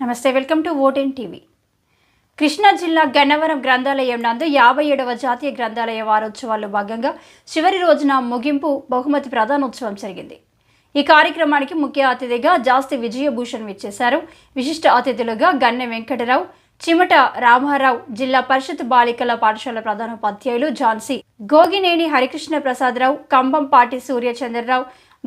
నమస్తే welcome to ఓటెన్ TV. Krishna జిల్లా గన్నవరం గ్రంథాలయం నందు యాభై ఏడవ జాతీయ గ్రంథాలయ వారోత్సవాల్లో భాగంగా చివరి రోజున ముగింపు బహుమతి ప్రధానోత్సవం జరిగింది. ఈ కార్యక్రమానికి ముఖ్య అతిథిగా జాస్తి విజయభూషణ్ విచ్చేశారు. విశిష్ట అతిథులుగా గన్నె వెంకటరావు చిమట రామారావు జిల్లా పరిషత్ బాలికల పాఠశాల ప్రధానోపాధ్యాయులు ఝాన్సీ గోగినేని హరికృష్ణ ప్రసాదరావు కంబంపాటి సూర్యచంద్రరావు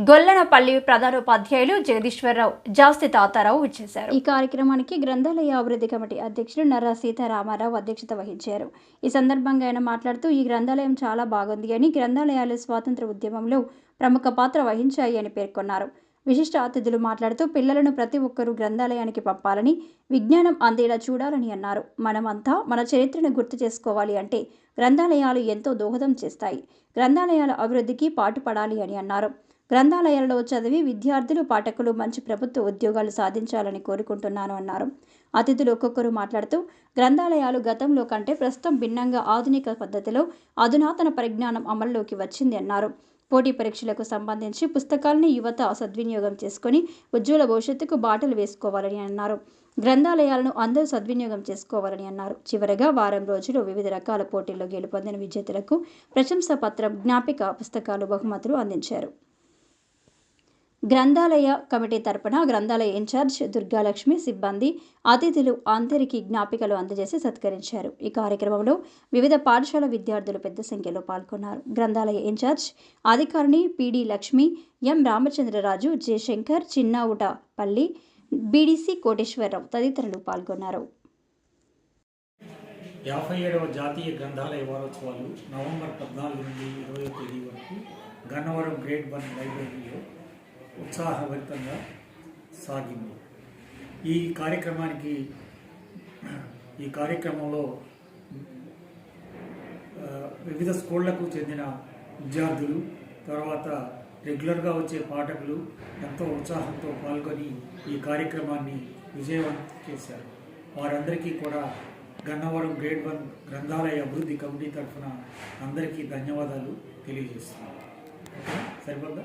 గొల్లనపల్లి ప్రధానోపాధ్యాయులు జగదీశ్వరరావు జాస్తి తాతారావు విచ్చేశారు. ఈ కార్యక్రమానికి గ్రంథాలయ అభివృద్ధి కమిటీ అధ్యక్షులు నర్రా సీతారామారావు అధ్యక్షత వహించారు. ఈ సందర్భంగా ఆయన మాట్లాడుతూ ఈ గ్రంథాలయం చాలా బాగుంది అని గ్రంథాలయాలు స్వాతంత్ర ఉద్యమంలో ప్రముఖ పాత్ర వహించాయి అని పేర్కొన్నారు. విశిష్ట అతిథులు మాట్లాడుతూ పిల్లలను ప్రతి ఒక్కరూ గ్రంథాలయానికి పంపాలని విజ్ఞానం అందేలా చూడాలని అన్నారు. మనమంతా మన చరిత్రను గుర్తు చేసుకోవాలి అంటే గ్రంథాలయాలు ఎంతో దోహదం చేస్తాయి. గ్రంథాలయాల అభివృద్ధికి పాటుపడాలి అని అన్నారు. గ్రంథాలయాలలో చదివి విద్యార్థులు పాఠకులు మంచి ప్రభుత్వ ఉద్యోగాలు సాధించాలని కోరుకుంటున్నాను అన్నారు. అతిథులు ఒక్కొక్కరు మాట్లాడుతూ గ్రంథాలయాలు గతంలో కంటే ప్రస్తుతం భిన్నంగా ఆధునిక పద్ధతిలో అధునాతన పరిజ్ఞానం అమల్లోకి వచ్చింది అన్నారు. పోటీ పరీక్షలకు సంబంధించి పుస్తకాలని యువత సద్వినియోగం చేసుకొని ఉజ్వల భవిష్యత్తుకు బాటలు వేసుకోవాలని అన్నారు. గ్రంథాలయాలను అందరూ సద్వినియోగం చేసుకోవాలని అన్నారు. చివరగా వారం రోజులు వివిధ రకాల పోటీల్లో గెలుపొందిన విజేతలకు ప్రశంసా పత్రం జ్ఞాపిక పుస్తకాలు బహుమతులు అందించారు. గ్రంథాలయ కమిటీ తరపున గ్రంథాలయ ఇన్ఛార్జ్ దుర్గాలక్ష్మి సిబ్బంది అతిథులు అందరికీ జ్ఞాపికలు అందజేసి సత్కరించారు. ఈ కార్యక్రమంలో వివిధ పాఠశాల విద్యార్థులు పెద్ద సంఖ్యలో పాల్గొన్నారు. గ్రంథాలయ ఇన్ఛార్జ్ అధికారిని PD Lakshmi M Ramachandraraju J Shankar Chinnavutapalli BDC Koteswararao తదితరులు పాల్గొన్నారు. యాభై ఏడవ జాతీయ గ్రంథాలయ వారోత్సవాలు నవంబర్ పద్నాలుగు నుండి ఇరవై తేదీ వరకు గన్నవరం గ్రేట్ వన్ లైబ్రరీలో ఉత్సాహభరితంగా సాగింది. ఈ కార్యక్రమానికి ఈ కార్యక్రమంలో వివిధ స్కూళ్ళకు చెందిన విద్యార్థులు తర్వాత రెగ్యులర్గా వచ్చే పాఠకులు ఎంతో ఉత్సాహంతో పాల్గొని ఈ కార్యక్రమాన్ని విజయవంతం చేశారు. వారందరికీ కూడా గన్నవరం గ్రేడ్ వన్ గ్రంథాలయ అభివృద్ధి కమిటీ తరఫున అందరికీ ధన్యవాదాలు తెలియజేస్తున్నాను. సరిపోద్దా?